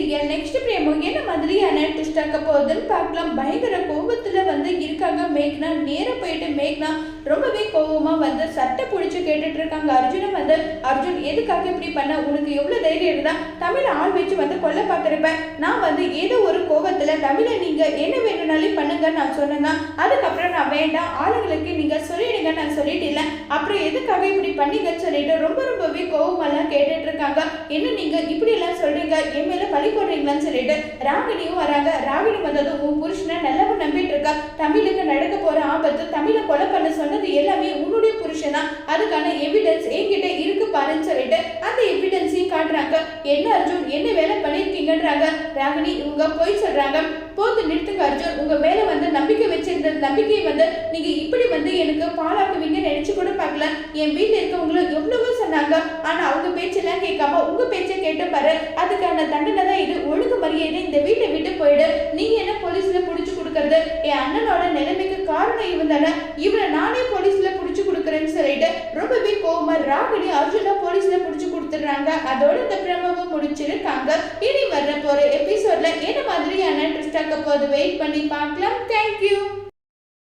Serial next பிரேமோ என்ன மாதிரியான twist ஆக்க போகுதுன்னு பார்க்கலாம். பயங்கர கோபத்துல வந்து இருக்காங்க. மேக்னா நேரா போயிட்டு மேக்னா ரொம்பவே கோபமா வந்து சட்டை புடிச்சு கேட்டுட்டு இருக்காங்க. அர்ஜுனை வந்து அர்ஜுன் எதுக்காக இப்படி பண்ண? உனக்கு எவ்வளவு தைரியம் இருந்தா தமிழ் ஆள் வச்சு வந்து கொல்ல பார்த்திருப்பேன். நான் வந்து ஏதோ ஒரு கோபத்துல தமிழை நீங்க என்ன வேணும்னாலும் பண்ணுங்க நான் சொன்னேன்னா அதுக்கப்புறம் நான் வேண்டாம். ஆளுங்களுக்கு நீங்க சொல்ல அப்புறம் எதுக்காக இப்படி பண்ணீங்கன்னு சொல்லிட்டு ரொம்ப ரொம்பவே கோவமெல்லாம் கேட்டுட்டு இருக்காங்க என்ன நீங்க இப்படி எல்லாம் சொல்றீங்க? என் மேல பழி போடுறீங்களான்னு சொல்லிட்டு ராகினியும் வராங்க. ராகினி வந்ததும் உன் புருஷனை நல்லவன் நம்பிட்டு இருக்கா தமிழுக்கு நடக்க போற ஆபத்து தமிழை கொலை பண்ண சொன்னது எல்லாமே உன்னுடைய புருஷன் தான் அதுக்கான எவிடன்ஸ் என்கிட்ட இருக்கு பாருன்னு சொல்லிட்டு அந்த எவிடன்ஸையும் காட்டுறாங்க. என்ன அர்ஜுன்? என்ன வேலை பண்ணிருக்கீங்கன்றாங்க ராகினி இவங்க போய் சொல்றாங்க. போது நிறுத்துங்க அர்ஜுன். உங்க மேல வந்து நம்பிக்கை வச்சிருந்த நம்பிக்கையை வந்து நீங்க இப்படி வந்து எனக்கு பாலாக்குவீங்க நினைச்சு என் வீட்டில் இருக்கவங்களும் எவ்வளவோ சொன்னாங்க. ஆனா அவங்க பேச்செல்லாம் கேட்காம உங்க பேச்சை கேட்டு பாரு. அதுக்கான தண்டனை தான் இது. ஒழுங்கு மரியாதை இந்த வீட்டை விட்டு போயிடு. நீங்க என்ன போலீஸ்ல புடிச்சு கொடுக்கறது? என் அண்ணனோட நிலைமைக்கு காரணம் இவன் தானே. இவனை நானே போலீஸ்ல புடிச்சு கொடுக்குறேன்னு சொல்லிட்டு ரொம்பவே கோவமா ராகினி அர்ஜுனா போலீஸ்ல புடிச்சு கொடுத்துடுறாங்க. அதோட இந்த பிரமாவை முடிச்சிருக்காங்க. இனி வர்ற போற எபிசோட்ல என்ன மாதிரியான ட்ரிஸ்டாக்க போது வெயிட் பண்ணி பார்க்கலாம். தேங்க்யூ